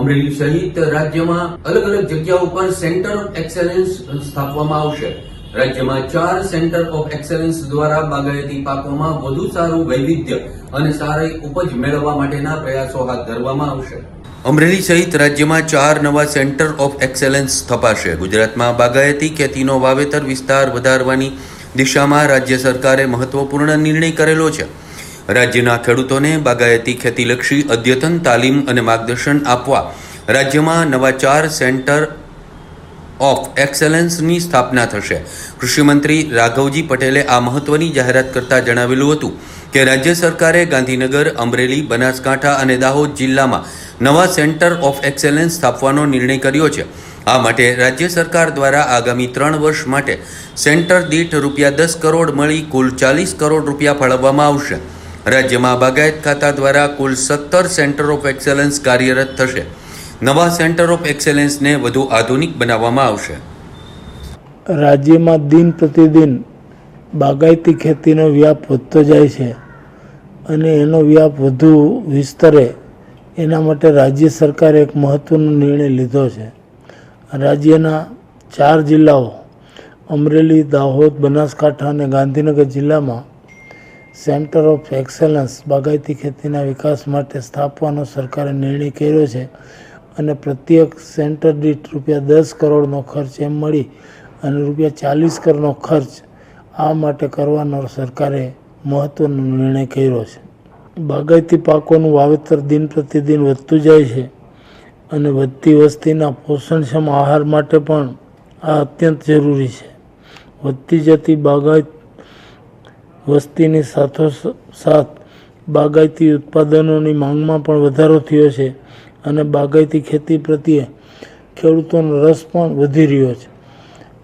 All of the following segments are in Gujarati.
અમરેલી સહિત રાજ્યમાં અલગ અલગ જગ્યાઓ ઉપર સેન્ટર ઓફ એક્સેલન્સ સ્થાપવામાં આવશે. રાજ્યમાં ચાર સેન્ટર ઓફ એક્સેલન્સ દ્વારા બાગાયતી પાકોમાં વધુ સારું વૈવિધ્ય અને સારી ઉપજ મેળવવા માટેના પ્રયાસો હાથ ધરવામાં આવશે. અમરેલી સહિત રાજ્યમાં ચાર નવા સેન્ટર ઓફ એક્સેલન્સ સ્થપાશે. ગુજરાતમાં બાગાયતી ખેતીનો વાવેતર વિસ્તાર વધારવાની દિશામાં રાજ્ય સરકારે મહત્વપૂર્ણ નિર્ણય કરેલો છે. રાજ્યના ખેડૂતોને બાગાયતી ખેતીલક્ષી અદ્યતન તાલીમ અને માર્ગદર્શન આપવા રાજ્યમાં નવા ચાર સેન્ટર ઓફ એક્સેલન્સની સ્થાપના થશે. કૃષિમંત્રી રાઘવજી પટેલે આ મહત્વની જાહેરાત કરતા જણાવેલું હતું કે રાજ્ય સરકારે ગાંધીનગર, અમરેલી, બનાસકાંઠા અને દાહોદ જિલ્લામાં નવા સેન્ટર ઓફ એક્સેલન્સ સ્થાપવાનો નિર્ણય કર્યો છે. આ માટે રાજ્ય સરકાર દ્વારા આગામી ત્રણ વર્ષ માટે સેન્ટર દીઠ રૂપિયા દસ કરોડ મળી કુલ ચાલીસ કરોડ રૂપિયા ફાળવવામાં આવશે. રાજ્યમાં બાગાયત ખાતા દ્વારા કુલ સત્તર સેન્ટર ઓફ એક્સેલન્સ કાર્યરત થશે. નવા સેન્ટર ઓફ એક્સેલન્સને વધુ આધુનિક બનાવવામાં આવશે. રાજ્યમાં દિન પ્રતિદિન બાગાયતી ખેતીનો વ્યાપ વધતો જાય છે અને એનો વ્યાપ વધુ વિસ્તરે એના માટે રાજ્ય સરકારે એક મહત્ત્વનો નિર્ણય લીધો છે. રાજ્યના ચાર જિલ્લાઓ અમરેલી, દાહોદ, બનાસકાંઠા અને ગાંધીનગર જિલ્લામાં સેન્ટર ઓફ એક્સેલન્સ બાગાયતી ખેતીના વિકાસ માટે સ્થાપવાનો સરકારે નિર્ણય કર્યો છે અને પ્રત્યેક સેન્ટર દીઠ રૂપિયા દસ કરોડનો ખર્ચ એમ મળી અને રૂપિયા ચાલીસ કરોડનો ખર્ચ આ માટે કરવાનો સરકારે મહત્ત્વનો નિર્ણય કર્યો છે. બાગાયતી પાકોનું વાવેતર દિન પ્રતિદિન વધતું જાય છે અને વધતી વસ્તીના પોષણક્ષમ આહાર માટે પણ આ અત્યંત જરૂરી છે. વધતી જતી બાગાયત વસ્તીની સાથોસાથ બાગાયતી ઉત્પાદનોની માંગમાં પણ વધારો થયો છે અને બાગાયતી ખેતી પ્રત્યે ખેડૂતોનો રસ પણ વધી રહ્યો છે.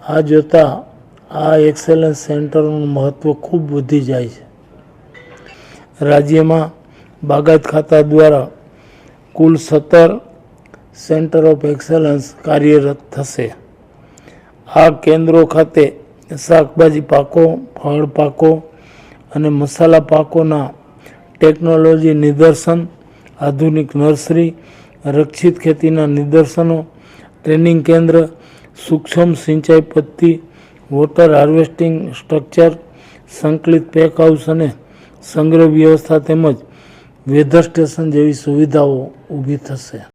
આ જોતાં આ એક્સેલન્સ સેન્ટરનું મહત્ત્વ ખૂબ વધી જાય છે. રાજ્યમાં બાગાયત ખાતા દ્વારા કુલ સત્તર સેન્ટર ઓફ એક્સેલન્સ કાર્યરત થશે. આ કેન્દ્રો ખાતે શાકભાજી પાકો, ફળ પાકો અને મસાલા પાકોના ટેકનોલોજી નિદર્શન, આધુનિક નર્સરી, રક્ષિત ખેતીના નિદર્શનો, ટ્રેનિંગ કેન્દ્ર, સૂક્ષ્મ સિંચાઈ પદ્ધતિ, વોટર હાર્વેસ્ટિંગ સ્ટ્રક્ચર, સંકલિત પેક હાઉસ અને સંગ્રહ વ્યવસ્થા તેમજ વેધર સ્ટેશન જેવી સુવિધાઓ ઊભી થશે.